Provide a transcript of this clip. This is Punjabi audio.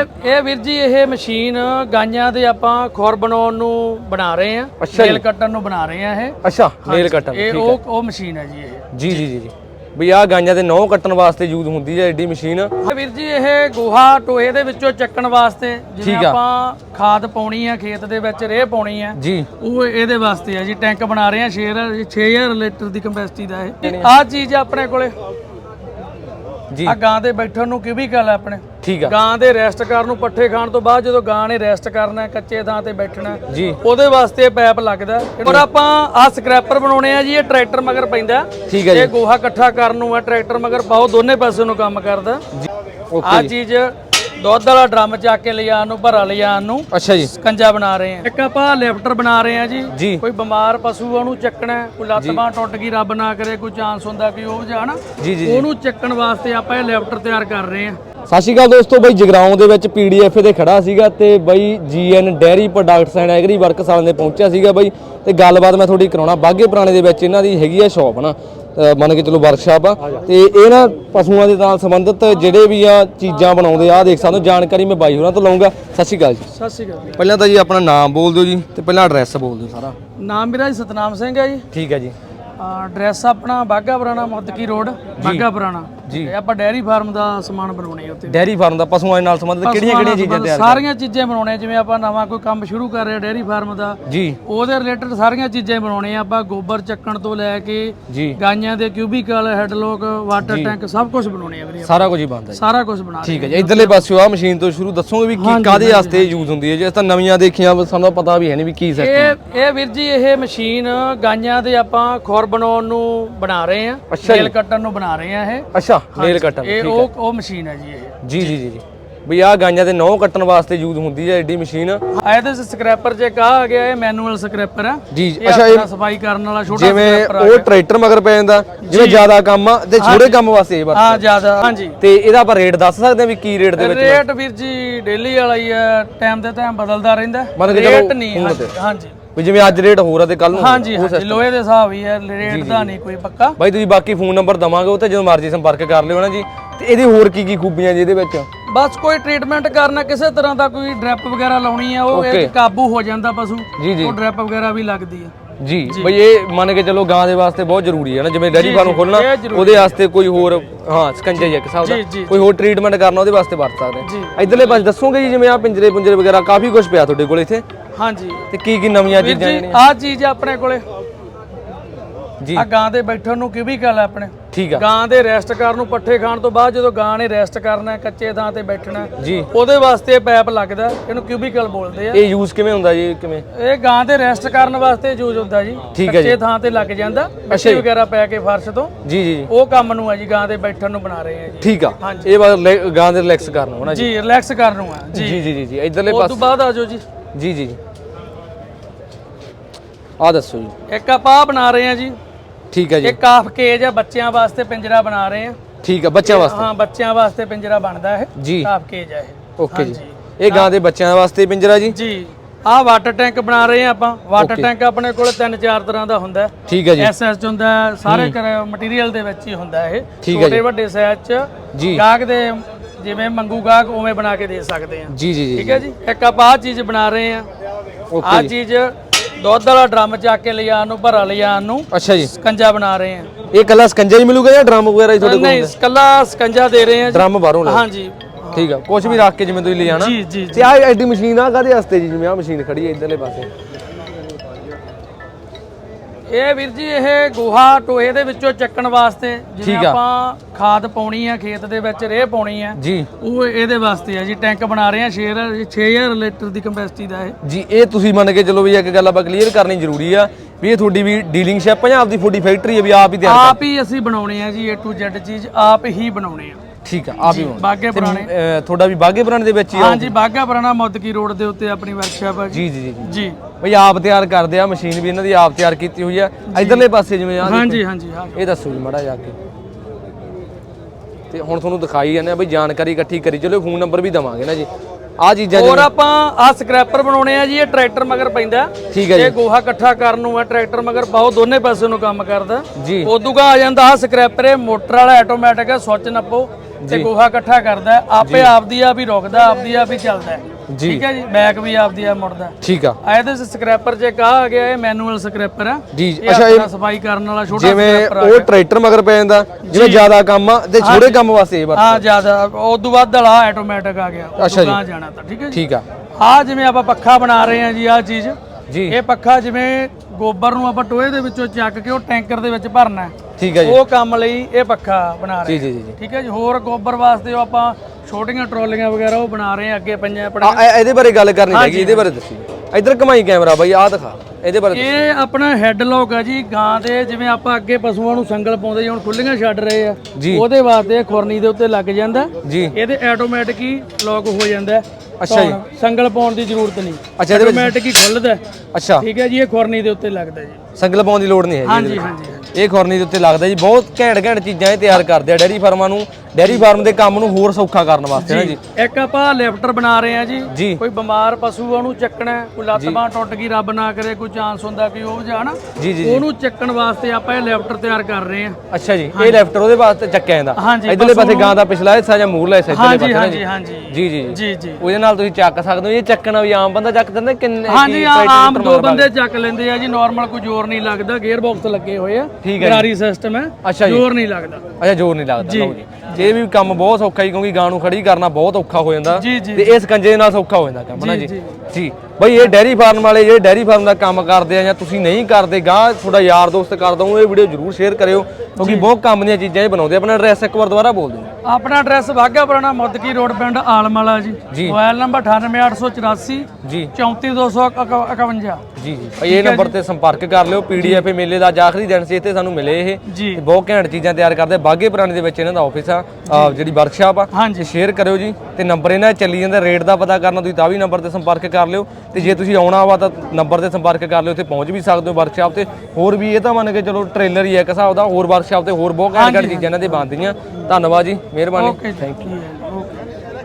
ਇਹ ਵੀਰ ਜੀ ਇਹ ਮਸ਼ੀਨ ਗਾਈਆਂ ਦੇ ਆਪਾਂ ਖੁਰ ਬਣਾਉਣ ਨੂੰ ਬਣਾ ਰਹੇ ਆ ਅੱਛਾ ਜੀ। ਨੇਲ ਕੱਟਣ ਨੂੰ ਬਣਾ ਰਹੇ ਆ ਇਹ। ਅੱਛਾ ਨੇਲ ਕੱਟਣ ਇਹ ਉਹ ਉਹ ਮਸ਼ੀਨ ਹੈ ਜੀ ਇਹ। ਜੀ ਜੀ ਜੀ ਜੀ। ਵੀ ਆ ਗਾਈਆਂ ਦੇ ਨਹੁੰ ਕੱਟਣ ਵਾਸਤੇ ਯੂਜ਼ ਹੁੰਦੀ ਹੈ ਐਡੀ ਮਸ਼ੀਨ। ਇਹ ਵੀਰ ਜੀ ਇਹ ਗੋਹਾ ਟੋਏ ਦੇ ਵਿੱਚੋਂ ਚੱਕਣ ਵਾਸਤੇ ਜਿਵੇਂ ਆ। ਆਪਾਂ ਖਾਦ ਪਾਉਣੀ ਆ ਖੇਤ ਦੇ ਵਿੱਚ ਰੇਹ ਪਾਉਣੀ ਆ ਜੀ। ਉਹ ਇਹਦੇ ਵਾਸਤੇ ਆ ਜੀ। ਟੈਂਕ ਬਣਾ ਰਹੇ ਆ 6 6000 ਲੀਟਰ ਦੀ ਕੰਪੈਸਿਟੀ ਦਾ ਇਹ। ਆਹ ਚੀਜ਼ ਆ ਆਪਣੇ ਕੋਲੇ। ਆ ਗਾਂ ਦੇ ਬੈਠਣ ਨੂੰ ਕਿਊਬੀਕਲ ਆ ਆਪਣੇ? ਠੀਕ ਆ। ਗਾਂ ਦੇ ਰੈਸਟ ਕਰਨ ਨੂੰ ਪੱਠੇ ਖਾਣ ਤੋਂ ਬਾਅਦ ਜਦੋਂ ਗਾਂ ਨੇ ਰੈਸਟ ਕਰਨਾ ਹੈ, ਕੱਚੇ ਥਾਂ ਤੇ ਬੈਠਣਾ ਹੈ, ਉਹਦੇ ਵਾਸਤੇ ਇਹ ਪੈਪ ਲੱਗਦਾ। ਹੈ। ਔਰ ਆਪਾਂ ਆ ਸਕ੍ਰੈਪਰ ਬਣਾਉਣੇ ਆ ਜੀ ਇਹ ਟਰੈਕਟਰ ਮਗਰ ਪੈਂਦਾ। ਠੀਕ ਹੈ ਇਹ ਜੀ ਗੋਹਾ ਇਕੱਠਾ ਕਰਨ ਨੂੰ ਆ ਟਰੈਕਟਰ ਮਗਰ ਪਾਓ ਦੋਨੇ ਪਾਸੇ ਨੂੰ ਕੰਮ ਕਰਦਾ। ਆ ਚੀਜ਼ ਦੁੱਧ ਵਾਲਾ ਡਰਮ ਚੱਕ ਕੇ ਲਿਜਾਣ ਨੂੰ ਭਰਾ ਲਿਜਾਣ ਨੂੰ ਅੱਛਾ ਜੀ। ਸਕੰਜਾ ਬਣਾ ਰਹੇ ਆ ਇੱਕ ਆਪਾਂ ਲਿਫਟਰ ਬਣਾ ਰਹੇ ਆ ਜੀ। ਕੋਈ ਬਿਮਾਰ ਪਸ਼ੂ ਆ, ਉਹਨੂੰ ਚੱਕਣਾ ਹੈ, ਕੋਈ ਲੱਤ ਬਾਂਹ ਟੁੱਟ ਗਈ ਰੱਬ ਨਾ ਕਰੇ ਕੋਈ ਚਾਂਸ ਹੁੰਦਾ ਕਿ ਉਹ ਜਾ ਨਾ ਜੀ ਜੀ ਉਹਨੂੰ ਚੱਕਣ ਵਾਸਤੇ ਆਪਾਂ ਇਹ ਲਿਫਟਰ ਤਿਆਰ ਕਰ ਰਹੇ ਆ ਸਤਿ ਸ਼੍ਰੀ ਅਕਾਲ ਦੋਸਤੋ ਬਈ ਜਗਰਾਉਂ ਦੇ ਵਿੱਚ ਪੀਡੀਐਫ ਤੇ ਖੜਾ ਸੀਗਾ ਤੇ ਬਈ GN dairy products and agri works ਵਾਲਿਆਂ ਦੇ ਪਹੁੰਚਿਆ ਸੀਗਾ ਬਈ ਤੇ ਗੱਲਬਾਤ ਮੈਂ ਤੁਹਾਡੀ ਕਰਾਉਣਾ। ਬਾਗੇ ਪੁਰਾਣੇ ਦੇ ਵਿੱਚ ਇਹਨਾਂ ਦੀ ਹੈਗੀ ਆ ਸ਼ਾਪ ਨਾ ਮੰਨ ਕੇ ਚਲੋ ਵਰਕਸ਼ਾਪ ਆ। ਤੇ ਇਹ ਨਾ ਪਸ਼ੂਆਂ ਦੇ ਨਾਲ ਸੰਬੰਧਿਤ ਜਿਹੜੇ ਵੀ ਆ ਚੀਜ਼ਾਂ ਬਣਾਉਂਦੇ ਆ ਦੇਖ ਸਕਦੇ ਹੋ ਜਾਣਕਾਰੀ ਮੈਂ ਬਾਈ ਹੋਰਾਂ ਤੋਂ ਲਵਾਂਗਾ ਸਤਿ ਸ਼੍ਰੀ ਅਕਾਲ ਜੀ। ਸਤਿ ਸ਼੍ਰੀ ਅਕਾਲ ਪਹਿਲਾਂ ਤਾਂ ਜੀ ਆਪਣਾ ਨਾਮ ਬੋਲ ਦਿਓ ਜੀ ਤੇ ਪਹਿਲਾਂ ਐਡਰੈਸ ਬੋਲ ਦਿਓ ਸਾਰਾ। ਨਾਮ ਮੇਰਾ ਜੀ ਸਤਨਾਮ ਸਿੰਘ ਹੈ ਜੀ। ਠੀਕ ਹੈ ਜੀ। ਐਡਰੈਸ ਆਪਣਾ ਬਾਗਾ ਪੁਰਾਣਾ ਮੁੱਦਕੀ ਰੋਡ ਬਾਗਾ ਪੁਰਾਣਾ। ਜੀ। ਤੇ ਆਪਾਂ ਡੈਰੀ ਫਾਰਮ ਦਾ ਸਮਾਨ ਬਣਾਉਣੇ ਆ ਡੈਰੀ ਫਾਰਮ ਦਾ ਪਸ਼ੂਆਂ ਦੇ ਨਾਲ ਸੰਬੰਧਿਤ ਕਿਹੜੀਆਂ ਕਿਹੜੀਆਂ ਚੀਜ਼ਾਂ ਤਿਆਰ ਸਾਰੀਆਂ ਚੀਜ਼ਾਂ ਬਣਾਉਣੇ ਜਿਵੇਂ ਆਪਾਂ ਨਵਾਂ ਕੋਈ ਕੰਮ ਸ਼ੁਰੂ ਕਰ ਰਹੇ ਆ ਡੈਰੀ ਫਾਰਮ ਦਾ। ਜੀ। ਉਹਦੇ ਰਿਲੇਟਡ ਸਾਰੀਆਂ ਚੀਜ਼ਾਂ ਬਣਾਉਣੇ ਆ ਆਪਾਂ ਗੋਬਰ ਚੱਕਣ ਤੋਂ ਲੈ ਕੇ ਜੀ। ਗਾਈਆਂ ਦੇ ਕਿਊਬੀਕਲ ਹੈਡਲੋਕ ਵਾਟਰ ਟੈਂਕ ਸਭ ਕੁਝ ਬਣਾਉਣੇ ਆ ਵੀਰੇ ਸਾਰਾ ਕੁਝ ਹੀ ਬਣਦਾ ਸਾਰਾ ਕੁਝ ਬਣਾ ਠੀਕ ਹੈ ਜੀ। ਇਧਰਲੇ ਪਾਸਿਓ ਆ ਮਸ਼ੀਨ ਤੋਂ ਸ਼ੁਰੂ ਦੱਸੋਗੇ ਵੀ ਕੀ ਕਾਦੇ ਵਾਸਤੇ ਯੂਜ਼ ਹੁੰਦੀ ਹੈ? ਜੇ ਤਾਂ ਨਵੀਆਂ ਦੇਖੀਆਂ ਸਾਨੂੰ ਪਤਾ ਵੀ ਹੈ ਨਹੀਂ ਵੀ ਕੀ ਸਿਸਟਮ ਇਹ ਇਹ ਵੀਰ ਜੀ ਇਹ ਮਸ਼ੀਨ ਗਾਈਆਂ ਦੇ ਆਪਾਂ ਖੁਰ ਬਣਾਉਣ ਨੂੰ ਬਣਾ ਰਹੇ ਆ ਨੇਲ ਕੱਟਣ ਨੂੰ ਬਣਾ ਰਹੇ ਆ ਇਹ। ਅੱਛਾ ਨੇਲ ਕੱਟਣ ਇਹ ਉਹ ਉਹ ਮਸ਼ੀਨ ਹੈ ਜੀ ਇਹ। ਜੀ ਜੀ ਜੀ ਜੀ। ਵੀ ਆ ਗਾਈਆਂ ਦੇ ਨਹੁੰ ਕੱਟਣ ਵਾਸਤੇ ਯੂਜ਼ ਹੁੰਦੀ ਹੈ ਐਡੀ ਮਸ਼ੀਨ। ਆ ਇਹਦੇ ਸਕ੍ਰੈਪਰ ਜੇ ਕਹਾ ਆ ਗਿਆ ਇਹ ਮੈਨੂਅਲ ਸਕ੍ਰੈਪਰ ਆ। ਜੀ ਇਹ ਅੱਛਾ ਆਪਣਾ ਸਫ਼ਾਈ ਕਰਨ ਵਾਲਾ ਛੋਟਾ ਜਿਵੇਂ ਸਕ੍ਰੈਪਰ ਆ ਉਹ ਟਰੈਕਟਰ ਮਗਰ ਪੈ ਜਾਂਦਾ ਜਿਵੇਂ ਜ਼ਿਆਦਾ ਕੰਮ ਆ ਤੇ ਛੋਟੇ ਕੰਮ ਵਾਸਤੇ ਇਹ ਵਰਤ ਹਾਂ ਜ਼ਿਆਦਾ ਹਾਂਜੀ ਤੇ ਇਹਦਾ ਆਪਾਂ ਰੇਟ ਦੱਸ ਸਕਦੇ ਆ ਵੀ ਕੀ ਰੇਟ ਦੇ ਵਿੱਚ ਰੇਟ ਵੀਰ ਜੀ ਡੇਲੀ ਵਾਲਾ ਹੀ ਆ ਟਾਈਮ ਦੇ ਟਾਈਮ ਬਦਲਦਾ ਰਹਿੰਦਾ। ਕੇ ਚੱਲੋ ਰੇਟ ਨਹੀਂ ਹਾਂਜੀ ਹਾਂਜੀ ਵੀ ਜਿਵੇਂ ਅੱਜ ਰੇਟ ਹੋਰ ਆ ਤੇ ਕੱਲ ਨੂੰ ਹਾਂਜੀ ਹਾਂਜੀ ਲੋਹੇ ਦੇ ਹਿਸਾਬ ਹੀ ਹੈ ਰੇਟ ਦਾ ਨਹੀਂ ਕੋਈ ਪੱਕਾ। ਬਾਈ ਤੁਸੀਂ ਬਾਕੀ ਫੋਨ ਨੰਬਰ ਦਵਾਂਗੇ ਉਹ ਤੇ ਜਦੋਂ ਮਰਜ਼ੀ ਸੰਪਰਕ ਕਰ ਲਿਓ ਨਾ ਜੀ। ਤੇ ਇਹਦੀ ਹੋਰ ਕੀ ਕੀ ਖੂਬੀਆਂ ਜੀ ਇਹਦੇ ਵਿੱਚ? ਬਸ ਕੋਈ ਟ੍ਰੀਟਮੈਂਟ ਕਰਨਾ ਕਿਸੇ ਤਰ੍ਹਾਂ ਦਾ ਕੋਈ ਡ੍ਰਿਪ ਵਗੈਰਾ ਲਾਉਣੀ ਆ ਉਹ ਇਹ ਕਾਬੂ ਹੋ ਜਾਂਦਾ ਪਸ਼ੂ। ਜੀ ਜੀ। ਉਹ ਡ੍ਰਿਪ ਵਗੈਰਾ ਵੀ ਲੱਗਦੀ ਆ। ਜੀ ਬਈ ਇਹ ਮੰਨ ਕੇ ਚੱਲੋ ਗਾਂ ਦੇ ਵਾਸਤੇ ਬਹੁਤ ਜ਼ਰੂਰੀ ਹੈ ਨਾ ਜਿਵੇਂ ਡੈਰੀ ਫਾਰਮ ਖੋਲਣਾ ਇਹ ਜ਼ਰੂਰੀ ਉਹਦੇ ਵਾਸਤੇ ਕੋਈ ਹੋਰ ਹਾਂ ਸਕੰਜੇ ਇੱਕ ਹਿਸਾਬ ਦਾ। ਜੀ, ਜੀ, ਕੋਈ ਹੋਰ ਟ੍ਰੀਟਮੈਂਟ ਕਰਨਾ ਉਹਦੇ ਵਾਸਤੇ ਵਰਤ ਸਕਦੇ ਜੀ। ਆ ਇਧਰਲੇ ਪਾਸੇ ਦੱਸੋਗੇ ਜੀ ਜਿਵੇਂ ਆ ਪਿੰਜਰੇ ਪੁੰਜਰੇ ਵਗੈਰਾ ਕਾਫੀ ਕੁਝ ਪਿਆ ਤੁਹਾਡੇ ਕੋਲ ਇੱਥੇ? ਹਾਂਜੀ। ਤੇ ਕੀ ਕੀ ਨਵੀਆਂ ਵੀਰ ਚੀਜ਼ਾਂ ਜੀ ਜਿਹੜੀਆਂ? ਆਹ ਚੀਜ਼ ਆ ਆਪਣੇ ਕੋਲੇ। ਜੀ। ਆ ਗਾਂ ਦੇ ਬੈਠਣ ਨੂੰ ਕਿਊਬੀਕਲ ਆ ਆਪਣੇ? ਠੀਕ ਆ। ਗਾਂ ਦੇ ਰੈਸਟ ਕਰਨ ਨੂੰ ਪੱਠੇ ਖਾਣ ਤੋਂ ਬਾਅਦ ਜਦੋਂ ਗਾਂ ਨੇ ਰੈਸਟ ਕਰਨਾ ਹੈ, ਕੱਚੇ ਥਾਂ ਤੇ ਬੈਠਣਾ ਹੈ, ਜੀ। ਉਹਦੇ ਵਾਸਤੇ ਇਹ ਪੈਪ ਲੱਗਦਾ ਹੈ, ਇਹਨੂੰ ਕਿਊਬੀਕਲ ਬੋਲਦੇ ਆ? ਇਹ ਯੂਜ਼ ਕਿਵੇਂ ਹੁੰਦਾ ਜੀ ਕਿਵੇਂ? ਇਹ ਗਾਂ ਦੇ ਰੈਸਟ ਕਰਨ ਵਾਸਤੇ ਯੂਜ਼ ਹੁੰਦਾ ਜੀ। ਠੀਕ ਹੈ ਜੀ। ਕੱਚੇ ਥਾਂ ਤੇ ਲੱਗ ਜਾਂਦਾ ਮਿੱਟੀ ਵਗੈਰਾ ਪੈ ਕੇ ਫਰਸ਼ ਤੋਂ। ਜੀ ਜੀ ਜੀ। ਉਹ ਕੰਮ ਨੂੰ ਆ ਜੀ ਗਾਂ ਦੇ ਬੈਠਣ ਨੂੰ ਬਣਾ ਰਹੇ ਆ ਜੀ। ਠੀਕ ਆ। ਇਹ ਬਸ ਲੈ- ਗਾਂ ਦੇ ਰਿਲੈਕਸ ਕਰਨ ਹੋਣਾ ਜੀ? ਜੀ ਰਿਲੈਕਸ ਕਰਨ ਨੂੰ ਆ ਜੀ। ਜੀ ਜੀ ਜੀ ਜੀ ਇਧਰਲੇ ਉਸ ਤੋਂ ਬਾਅਦ ਆ ਜਾਓ ਜੀ। ਜੀ ਜੀ ਜੀ। ਆ ਦੱਸੋ ਜੀ। ਇੱਕ ਆਪਾਂ ਆਹ ਬਣਾ ਰਹੇ ਆ ਜੀ। ਠੀਕ ਹੈ ਜੀ। ਇੱਕ ਕਾਫ ਕੇਜ ਆ ਬੱਚਿਆਂ ਵਾਸਤੇ ਪਿੰਜਰਾ ਬਣਾ ਰਹੇ ਆ ਠੀਕ ਆ ਬੱਚਿਆਂ ਵਾਸਤੇ? ਹਾਂ ਬੱਚਿਆਂ ਵਾਸਤੇ ਪਿੰਜਰਾ ਬਣਦਾ ਇਹ ਜੀ। ਕਾਫ ਕੇਜ ਆ ਇਹ। ਓਕੇ ਜੀ। ਇਹ ਗਾਂ ਦੇ ਬੱਚਿਆਂ ਵਾਸਤੇ ਪਿੰਜਰਾ ਜੀ? ਜੀ। ਆਹ ਵਾਟਰ ਟੈਂਕ ਬਣਾ ਰਹੇ ਆ ਆਪਾਂ। ਵਾਟਰ ਟੈਂਕ ਆਪਣੇ ਕੋਲ ਤਿੰਨ ਚਾਰ ਤਰ੍ਹਾਂ ਦਾ ਹੁੰਦਾ ਠੀਕ ਹੈ ਜੀ। ਐਸਐਸ ਹੁੰਦਾ ਹੈ, ਸਾਰੇ ਮਟੀਰੀਅਲ ਦੇ ਵਿੱਚ ਹੀ ਹੁੰਦਾ ਇਹ। ਹੈ ਛੋਟੇ ਵੱਡੇ ਸਾਈਜ਼ ਚ ਜੀ। ਗਾਹਕ ਦੇ ਜਿਵੇਂ ਮੰਗੂ ਗਾਹਕ ਉਵੇਂ ਬਣਾ ਕੇ ਦੇ ਸਕਦੇ ਆ ਜੀ ਜੀ ਜੀ ਠੀਕ ਹੈ ਜੀ। ਇੱਕ ਆਪਾਂ ਆਹ ਚੀਜ਼ ਬਣਾ ਰਹੇ ਆ ਆਹ ਚੀਜ਼ ਦੁੱਧ ਵਾਲਾ ਡਰਮ ਚੱਕ ਕੇ ਲਿਜਾਣ ਨੂੰ ਭਰਾ ਲਿਜਾਣ ਨੂੰ ਅੱਛਾ ਜੀ। ਸਕੰਜਾ ਬਣਾ ਰਹੇ ਆ ਇਹ ਕੱਲਾ ਸਕੰਜਾ ਹੀ ਮਿਲੂਗਾ ਜਾਂ ਡਰਮ ਵਗੈਰਾ ਹੀ ਤੁਹਾਡੇ ਕੋਲ ਨਹੀਂ ਕੱਲਾ ਸਕੰਜਾ ਦੇ ਰਹੇ ਆ ਜੀ। ਡਰਮ ਬਾਹਰੋਂ ਲੈ ਹਾਂਜੀ। ਠੀਕ ਆ ਕੁਝ ਵੀ ਰੱਖ ਕੇ ਜਿਵੇਂ ਤੁਸੀਂ ਲੈ ਜਾਣਾ ਜੀ ਜੀ। ਤੇ ਆ ਐਡੀ ਮਸ਼ੀਨ ਆ ਕਾਦੇ ਵਾਸਤੇ ਜੀ? ਜਿਵੇਂ ਆ ਮਸ਼ੀਨ ਖੜੀ ਹੈ ਇਧਰਲੇ ਪਾਸੇ। ਇਹ ਵੀਰ ਜੀ ਇਹ ਗੋਹਾ ਟੋਏ ਦੇ ਵਿੱਚੋਂ ਚੱਕਣ ਵਾਸਤੇ ਜਿਵੇਂ ਆ। ਆਪਾਂ ਖਾਦ ਪਾਉਣੀ ਆ ਖੇਤ ਦੇ ਵਿੱਚ ਰੇਹ ਪਾਉਣੀ ਆ ਜੀ। ਉਹ ਇਹਦੇ ਵਾਸਤੇ ਆ ਜੀ। ਟੈਂਕ ਬਣਾ ਰਹੇ ਆ 6 6000 ਲੀਟਰ ਦੀ ਕੰਪੈਸਿਟੀ ਦਾ ਇਹ। ਜੀ ਇਹ ਤੁਸੀਂ ਮੰਨ ਕੇ ਚਲੋ ਵੀ ਇੱਕ ਗੱਲ ਆਪਾਂ ਕਲੀਅਰ ਕਰਨੀ ਜ਼ਰੂਰੀ ਆ ਵੀ ਇਹ ਤੁਹਾਡੀ ਵੀ ਡੀਲਿੰਗ ਸ਼ਿਪ ਪੰਜਾਬ ਦੀ ਫੂਡੀ ਫੈਕਟਰੀ ਹੈ ਵੀ ਆਪ ਹੀ ਤਿਆਰ ਆਪ ਹੀ ਅਸੀਂ ਬਣਾਉਣੇ ਆ ਜੀ A to Z ਚੀਜ਼ ਆਪ ਹੀ ਬਣਾਉਣੇ ਆ। ਠੀਕ ਆ ਆਪ ਹੀ ਬਣਾਉਣਾ। ਬਾਗੇ ਪੁਰਾਣੇ। ਤੁਹਾਡਾ ਵੀ ਬਾਗੇ ਪੁਰਾਣੇ ਦੇ ਵਿੱਚ ਹੀ ਆ ਹਾਂਜੀ ਬਾਗਾ ਪੁਰਾਣਾ ਮੁੱਦਕੀ ਰੋਡ ਦੇ ਉੱਤੇ ਆਪਣੀ ਵਰਕਸ਼ਾਪ ਆ ਜੀ। ਜੀ ਜੀ ਜੀ ਬਈ ਆਪ ਤਿਆਰ ਕਰਦੇ ਆ ਮਸ਼ੀਨ ਵੀ ਇਹਨਾਂ ਦੀ ਆਪ ਤਿਆਰ ਕੀਤੀ ਹੋਈ ਆ। ਇਧਰਲੇ ਪਾਸੇ ਜਿਵੇਂ ਆ ਹਾਂਜੀ ਹਾਂਜੀ ਹਾਂ। ਇਹ ਦੱਸੋ ਜੀ ਮੜਾ ਜਾ ਕੇ। ਤੇ ਹੁਣ ਤੁਹਾਨੂੰ ਦਿਖਾਈ ਜਾਂਦੇ ਆ ਬਈ ਜਾਣਕਾਰੀ ਇਕੱਠੀ ਕਰੀ ਚਲੋ ਫੋਨ ਨੰਬਰ ਵੀ ਦਵਾਂਗੇ ਨਾ ਜੀ। ਆ ਚੀਜ਼ਾਂ ਹੋਰ ਆਪਾਂ ਆ ਸਕ੍ਰੈਪਰ ਬਣਾਉਣੇ ਆ ਜੀ ਇਹ ਟਰੈਕਟਰ ਮਗਰ ਪੈਂਦਾ ਠੀਕ ਹੈ ਜੀ। ਇਹ ਗੋਹਾ ਇਕੱਠਾ ਕਰਨ ਨੂੰ ਆ ਟਰੈਕਟਰ ਮਗਰ ਪਾਓ ਦੋਨੇ ਪਾਸੇ ਨੂੰ ਕੰਮ ਕਰਦਾ ਜੀ। ਉਦੋਂ ਗਾ ਆ ਜਾਂਦਾ ਆ ਸਕ੍ਰੈਪਰ ਇਹ ਮੋਟਰ ਵਾਲਾ ਆਟੋਮੈਟਿਕ ਹੈ ਸੁੱਚ ਨੱਪੋ ਤੇ ਗੋਹਾ ਇਕੱਠਾ ਕਰਦਾ। ਆਪੇ ਆਪਦੀ ਆਪ ਹੀ ਰੁਕਦਾ ਆਪਦੀ ਆਪ ਹੀ ਚੱਲਦਾ। ਜੀ। ਠੀਕ ਹੈ ਜੀ ਬੈਕ ਵੀ ਆਪਦੀ ਆਪ ਮੁੜਦਾ। ਹੈ। ਠੀਕ ਆ। ਆ ਇਹਦੇ ਸਕ੍ਰੈਪਰ ਚ ਕਹਾ ਆ ਗਿਆ ਇਹ ਮੈਨੂਅਲ ਸਕ੍ਰੈਪਰ ਆ। ਜੀ ਅੱਛਾ ਇਹ ਸਫ਼ਾਈ ਕਰਨ ਵਾਲਾ ਛੋਟਾ ਜਿਵੇਂ ਆ ਉਹ ਟਰੈਕਟਰ ਮਗਰ ਪੈ ਜਾਂਦਾ ਜਿਵੇਂ ਜ਼ਿਆਦਾ ਕੰਮ ਆ ਤੇ ਛੋਟੇ ਕੰਮ ਵਾਸਤੇ ਇਹ ਵਰਤ ਹਾਂ ਜ਼ਿਆਦਾ। ਉਦੋਂ ਬਾਅਦ ਦਲਾ ਆਟੋਮੈਟਿਕ ਆ ਗਿਆ। ਅੱਛਾ ਜੀ। ਜਾਣਾ ਤਾਂ ਠੀਕ ਹੈ ਜੀ। ਠੀਕ ਆ। ਆ ਜਿਵੇਂ ਆਪਾਂ ਪੱਖਾ ਬਣਾ ਰਹੇ ਹਾਂ ਜੀ ਆ ਚੀਜ਼। ਜੀ। ਇਹ ਪੱਖਾ ਜਿਵੇਂ ਗੋਬਰ ਨੂੰ ਆਪਾਂ ਟੋਏ ਦੇ ਵਿੱਚੋਂ ਚੱਕ ਕੇ ਉਹ ਟੈਂਕਰ ਦੇ ਵਿੱਚ ਭਰਨਾ ਹੈ। ਠੀਕ ਆ ਜੀ। ਉਹ ਕੰਮ ਲਈ ਇਹ ਪੱਖਾ ਬਣਾ ਰਹੇ ਜੀ ਹਾਂ ਜੀ ਜੀ। ਠੀਕ ਹੈ ਜੀ। ਹੋਰ ਗੋਬਰ ਵਾਸਤੇ ਉਹ ਆਪਾਂ ਛੋਟੀਆਂ ਟਰਾਲੀਆਂ ਵਗੈਰਾ ਉਹ ਬਣਾ ਰਹੇ ਹਾਂ ਅੱਗੇ ਪਈਆਂ ਆਪਣੇ ਆ ਇਹ- ਇਹਦੇ ਬਾਰੇ ਗੱਲ ਕਰਨੀ ਹੈਗੀ ਇਹਦੇ ਬਾਰੇ ਦੱਸੀ ਇੱਧਰ ਘਮਾਈ ਕੈਮਰਾ ਬਾਈ ਆਹ ਦਿਖਾ ਇਹਦੇ ਬਾਰੇ ਇਹ ਆਪਣਾ ਹੈੱਡ ਲੌਕ ਆ ਜੀ ਗਾਂ ਦੇ ਜਿਵੇਂ ਆਪਾਂ ਅੱਗੇ ਪਸ਼ੂਆਂ ਨੂੰ ਸੰਗਲ ਪਾਉਂਦੇ ਜੀ ਹੁਣ ਖੁੱਲੀਆਂ ਛੱਡ ਰਹੇ ਆ। ਉਹਦੇ ਵਾਸਤੇ ਇਹ ਖੁਰਨੀ ਦੇ ਉੱਤੇ ਲੱਗ ਜਾਂਦਾ ਜੀ ਇਹਦੇ ਆਟੋਮੈਟਿਕ ਹੀ ਲੌਕ ਹੋ ਜਾਂਦਾ ਹੈ। ਅੱਛਾ ਜੀ। ਸੰਗਲ ਪਾਉਣ ਦੀ ਜ਼ਰੂਰਤ ਨਹੀਂ ਅੱਛਾ ਇਹਦੇ ਵਿੱਚ ਆਟੋਮੈਟਿਕ ਹੀ ਖੁੱਲਦਾ ਹੈ। ਅੱਛਾ ਠੀਕ ਹੈ ਜੀ ਇਹ ਖੁਰਨੀ ਦੇ ਉੱਤੇ ਲੱਗਦਾ ਜੀ ਸੰਗਲ ਪਾਉਣ ਦੀ ਲੋੜ ਨਹੀਂ ਹਾਂਜੀ ਹਾਂਜੀ ਹਾਂਜੀ। ਇਹ ਖੁਰਨੀ ਦੇ ਉੱਤੇ ਲੱਗਦਾ ਜੀ ਬਹੁਤ ਘੈਂਟ ਘੈਂਟ ਚੀਜ਼ਾਂ ਇਹ ਤਿਆਰ ਕਰਦੇ ਆ ਡੈਰੀ ਫਾਰਮਾਂ ਨੂੰ ਡੈਰੀ ਫਾਰਮ ਦੇ ਕੰਮ ਨੂੰ ਹੋਰ ਸੌਖਾ ਕਰਨ ਵਾਸਤੇ ਨਾ ਜੀ ਇੱਕ ਆਪਾਂ ਲਿਫਟਰ ਬਣਾ ਰਹੇ ਆ ਜੀ ਕੋਈ ਬਿਮਾਰ ਪਸ਼ੂ ਆ, ਉਹਨੂੰ ਚੱਕਣਾ ਕੋਈ ਲੱਤ ਬਾਂਹ ਟੁੱਟ ਗਈ ਰੱਬ ਨਾ ਕਰੇ ਕੋਈ ਚਾਂਸ ਹੁੰਦਾ ਕਿ ਉਹ ਜਾ ਨਾ ਉਹਨੂੰ ਚੱਕਣ ਵਾਸਤੇ ਆਪਾਂ ਇਹ ਲਿਫਟਰ ਤਿਆਰ ਕਰ ਰਹੇ ਆ ਅੱਛਾ ਜੀ ਇਹ ਲੈਫਟਰ ਉਹਦੇ ਵਾਸਤੇ ਚੱਕਿਆ ਜਾਂਦਾ। ਇਧਰਲੇ ਪਸ਼ੂ ਗਾਂ ਦਾ ਪਿਛਲਾ ਹਿੱਸਾ ਜਾਂ ਮੂਰਲਾ ਹਿੱਸਾ ਇਧਰਲੇ ਪਾਸੇ ਨਾ ਜੀ। ਜੀ ਜੀ ਜੀ। ਜੀ ਉਹਦੇ ਨਾਲ ਤੁਸੀਂ ਚੱਕ ਸਕਦੇ ਹੋ ਇਹ ਚੱਕਣਾ ਵੀ ਆਮ ਬੰਦਾ ਚੱਕ ਦਿੰਦਾ ਕਿੰਨੇ ਹਾਂਜੀ ਆਮ ਦੋ ਬੰਦੇ ਚੱਕ ਲੈਂਦੇ ਆ ਜੀ ਨਾਰਮਲ ਕੋਈ ਜ਼ੋਰ ਨਹੀਂ ਲੱਗਦਾ ਗੇਅਰ ਬਾਕਸ ਲੱਗੇ ਹੋਏ ਆ। ਠੀਕ ਹੈ ਜੀ। ਗਰਾਰੀ ਸਿਸਟਮ ਹੈ। ਅੱਛਾ ਜੀ। ਜ਼ੋਰ ਨਹੀਂ ਲੱਗਦਾ। ਅੱਛਾ ਜ਼ੋਰ ਨਹੀਂ ਲੱਗਦਾ ਲਓ ਜੀ। ਇਹ ਵੀ ਕੰਮ ਬਹੁਤ ਸੌਖਾ ਹੀ ਕਿਉਂਕਿ ਗਾਂ ਨੂੰ ਖੜੀ ਕਰਨਾ ਬਹੁਤ ਔਖਾ ਹੋ ਜਾਂਦਾ। ਜੀ, ਜੀ, ਤੇ ਇਸ ਕੰਜੇ ਨਾਲ ਸੌਖਾ ਹੋ ਜਾਂਦਾ ਕੰਮ ਨਾ ਜੀ? ਜੀ। ਜੀ। ਬਈ ਇਹ ਡੈਰੀ ਫਾਰਮ ਵਾਲੇ ਜਿਹੜੇ ਡੈਰੀ ਫਾਰਮ ਦਾ ਕੰਮ ਕਰਦੇ ਆ ਜਾਂ ਤੁਸੀਂ ਨਹੀਂ ਕਰਦੇ ਗਾਂ ਤੁਹਾਡਾ ਯਾਰ ਦੋਸਤ ਕਰਦਾ ਉਹ ਇਹ ਵੀਡੀਓ ਜਰੂਰ ਸ਼ੇਅਰ ਕਰਿਓ ਕਿਉਂਕਿ ਬਹੁਤ ਕੰਮ ਦੀਆਂ ਚੀਜ਼ਾਂ ਇਹ ਬਣਾਉਂਦੇ ਆਪਣਾ ਐਡਰੈਸ ਇੱਕ ਵਾਰ ਦੁਬਾਰਾ ਬੋਲ ਦਿਓ। ਆਪਣਾ ਐਡਰੈਸ ਵਾਘਾ ਪੁਰਾਣਾ ਮੁੱਦਕੀ ਰੋਡ ਪਿੰਡ ਆਲਮਲਾ ਜੀ। ਮੋਬਾਈਲ ਨੰਬਰ 98884 ਜੀ। 34251 ਜੀ ਜੀ। ਇਹ ਨੰਬਰ ਤੇ ਸੰਪਰਕ ਕਰ ਲਿਓ ਪੀਡੀਐਫ ਮੇਲੇ ਦਾ ਆਖਰੀ ਦਿਨ ਸੀ ਇੱਥੇ ਸਾਨੂੰ ਮਿਲੇ ਇਹ। ਤੇ ਬਹੁਤ ਘੈਂਟ ਚੀਜ਼ਾਂ ਤਿਆਰ ਕਰਦੇ। ਬਾਗੇ ਪੁਰਾਣੇ ਦੇ ਵਿੱਚ ਇਹਨਾਂ ਦਾ ਆਫਿਸ ਆ ਜਿਹੜੀ ਵਰਕਸ਼ਾਪ ਆ ਸ਼ੇਅਰ ਕਰਿਓ ਜੀ। ਤੇ ਨੰਬਰ ਇਹਨਾਂ ਚੱਲੀ ਜਾਂਦਾ ਰੇਟ ਦਾ ਪਤਾ ਕਰਨਾ ਤੁਸੀਂ ਤਾਂ ਵੀ ਨੰਬਰ ਤੇ ਸੰਪਰਕ ਕਰ ਲਿਓ। ਤੇ ਜੇ ਤੁਸੀਂ ਆਉਣਾ ਵਾ ਤਾਂ ਨੰਬਰ ਤੇ ਸੰਪਰਕ ਕਰ ਲਿਓ ਉੱਥੇ ਪਹੁੰਚ ਵੀ ਸਕਦੇ ਹੋ ਵਰਕਸ਼ਾਪ ਤੇ। ਹੋਰ ਵੀ ਇਹ ਤਾਂ ਮੰਨ ਕੇ ਚਲੋ ਟ੍ਰੇਲਰ ਹੀ ਹੈ ਇੱਕ ਹਿਸਾਬ ਦਾ ਹੋਰ ਵਰਕਸ਼ਾਪ ਤੇ ਹੋਰ ਬਹੁਤ ਘੈਂਟ ਘੈਂਟ ਚੀਜ਼ਾਂ ਇਹਨਾਂ ਦੇ ਬਣਦੀਆਂ। ਧੰਨਵਾਦ ਜੀ ਮਿਹਰਬਾਨੀ। Okay thank you